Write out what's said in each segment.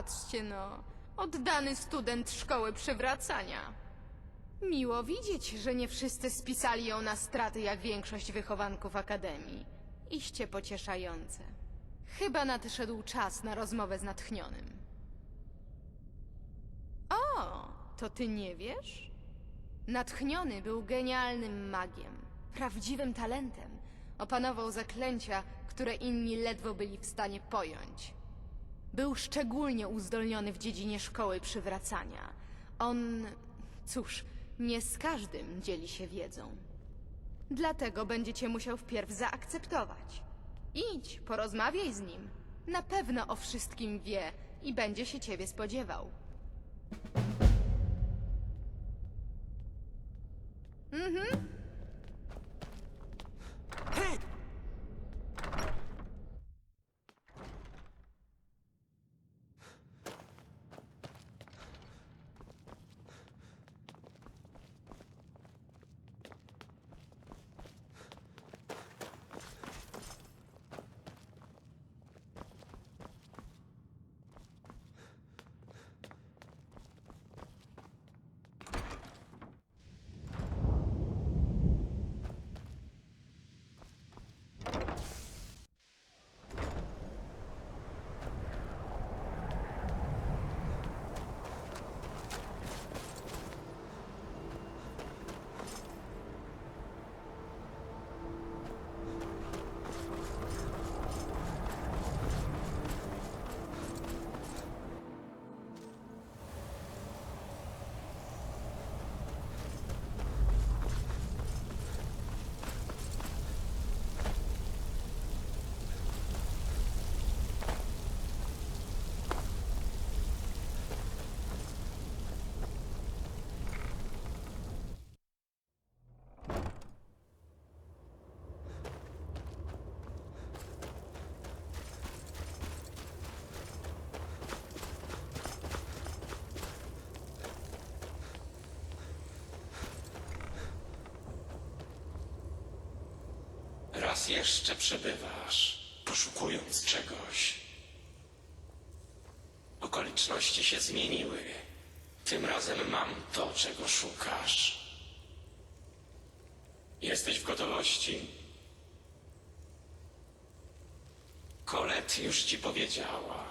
Patrzcie no, oddany student szkoły przywracania. Miło widzieć, że nie wszyscy spisali ją na straty jak większość wychowanków Akademii. Iście pocieszające. Chyba nadszedł czas na rozmowę z natchnionym. O, to ty nie wiesz? Natchniony był genialnym magiem, prawdziwym talentem. Opanował zaklęcia, które inni ledwo byli w stanie pojąć. Był szczególnie uzdolniony w dziedzinie szkoły przywracania. On, cóż, nie z każdym dzieli się wiedzą. Dlatego będziecie musiał wpierw zaakceptować. Idź, porozmawiaj z nim. Na pewno o wszystkim wie i będzie się ciebie spodziewał. Raz jeszcze przebywasz, poszukując czegoś. Okoliczności się zmieniły. Tym razem mam to, czego szukasz. Jesteś w gotowości? Kolet już ci powiedziała.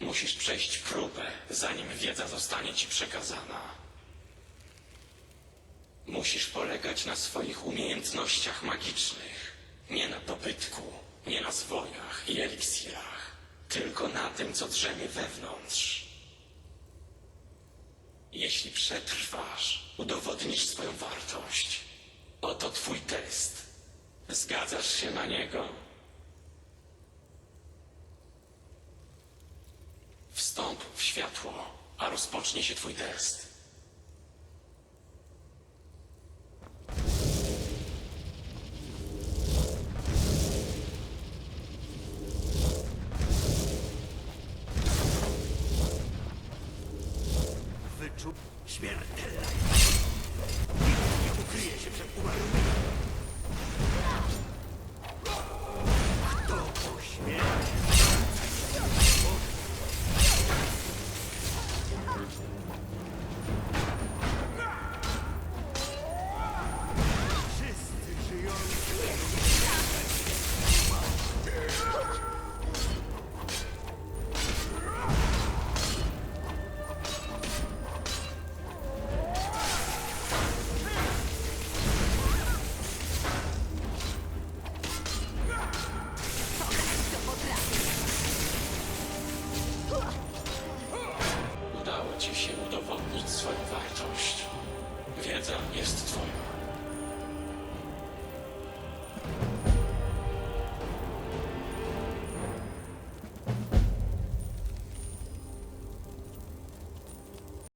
Musisz przejść próbę, zanim wiedza zostanie ci przekazana. Musisz polegać na swoich umiejętnościach magicznych. Nie na dobytku, nie na zwojach i eliksirach, tylko na tym, co drzemie wewnątrz. Jeśli przetrwasz, udowodnisz swoją wartość. Oto twój test. Zgadzasz się na niego? Wstąp w światło, a rozpocznie się twój test. Śmiertelna! Nikt nie ukryje się przed umarłymi! jest twoja.